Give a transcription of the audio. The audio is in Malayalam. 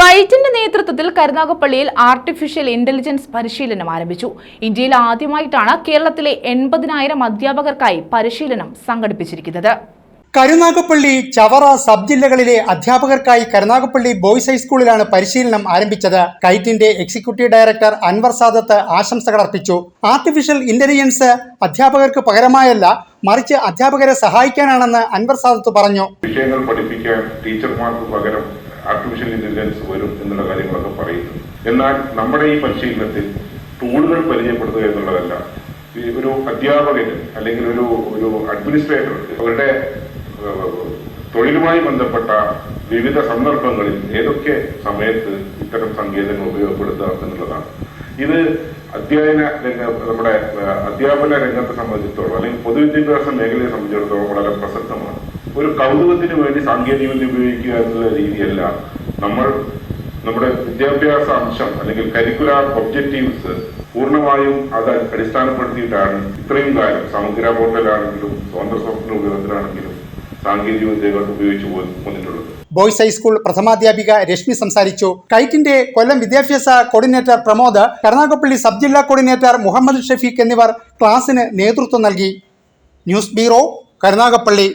കൈറ്റിന്റെ നേതൃത്വത്തിൽ കരുനാഗപ്പള്ളിയിൽ ആർട്ടിഫിഷ്യൽ ഇന്റലിജൻസ് പരിശീലനം ആരംഭിച്ചു. ഇന്ത്യയിൽ ആദ്യമായിട്ടാണ് കേരളത്തിലെ എൺപതിനായിരം അധ്യാപകർക്കായി പരിശീലനം സംഘടിപ്പിച്ചിരിക്കുന്നത്. കരുനാഗപ്പള്ളി ചവറ സബ് ജില്ലകളിലെ അധ്യാപകർക്കായി കരുനാഗപ്പള്ളി ബോയ്സ് ഹൈസ്കൂളിലാണ് പരിശീലനം ആരംഭിച്ചത്. കൈറ്റിന്റെ എക്സിക്യൂട്ടീവ് ഡയറക്ടർ അൻവർ സാദത്ത് ആശംസകൾ അർപ്പിച്ചു. ആർട്ടിഫിഷ്യൽ ഇന്റലിജൻസ് അധ്യാപകർക്ക് പകരമായല്ല മറിച്ച് അധ്യാപകരെ സഹായിക്കാനാണെന്ന് അൻവർ സാദത്ത് പറഞ്ഞു. വിഷയങ്ങൾ പഠിപ്പിക്കാൻ ടീച്ചർമാർക്ക് പകരം ആർട്ടിഫിഷ്യൽ ഇന്റലിജൻസ് വരും എന്നുള്ള കാര്യങ്ങളൊക്കെ പറയുന്നു. എന്നാൽ നമ്മുടെ ഈ പരിശീലനത്തിൽ ടൂളുകൾ പരിചയപ്പെടുത്തുക എന്നുള്ളതല്ല. ഒരു അധ്യാപകന് അല്ലെങ്കിൽ ഒരു ഒരു അഡ്മിനിസ്ട്രേറ്റർക്ക് അവരുടെ തൊഴിലുമായി ബന്ധപ്പെട്ട വിവിധ സന്ദർഭങ്ങളിൽ ഏതൊക്കെ സമയത്ത് ഇത്തരം സങ്കേതങ്ങൾ ഉപയോഗപ്പെടുത്തുക എന്നുള്ളതാണ്. ഇത് അധ്യയന രംഗ നമ്മുടെ അധ്യാപന രംഗത്തെ സംബന്ധിച്ചിടത്തോളം അല്ലെങ്കിൽ പൊതുവിദ്യാഭ്യാസ മേഖലയെ സംബന്ധിച്ചിടത്തോളം വളരെ പ്രസക്തമാണ്. ഒരു കൗതുകത്തിന് വേണ്ടി സാങ്കേതികവിദ്യ ഉപയോഗിക്കുക എന്നുള്ള രീതിയല്ല. നമ്മൾ നമ്മുടെ വിദ്യാഭ്യാസ അംശം അല്ലെങ്കിൽ കരിക്കുലാർ ഒബ്ജക്റ്റീവ്സ് പൂർണമായും അത് അടിസ്ഥാനപ്പെടുത്തിയിട്ടാണ് ഇത്രയും കാലം സമഗ്ര പോർട്ടലാണെങ്കിലും സ്വതന്ത്ര സോഫ്റ്റ്വെയർ ഉപയോഗത്തിലാണെങ്കിലും സാങ്കേതിക വിദ്യകൾ ഉപയോഗിച്ചു പോന്നിട്ടുള്ളത് ബോയ്സ് ഹൈസ്കൂൾ പ്രഥമാധ്യാപിക രശ്മി സംസാരിച്ചു. കൈറ്റിന്റെ കൊല്ലം വിദ്യാഭ്യാസ കോർഡിനേറ്റർ പ്രമോദ് കരുനാഗപ്പള്ളി സബ് ജില്ലാ കോർഡിനേറ്റർ മുഹമ്മദ് ഷഫീഖ് എന്നിവർ ക്ലാസിന് നേതൃത്വം നൽകി. News bureau Karunagappally.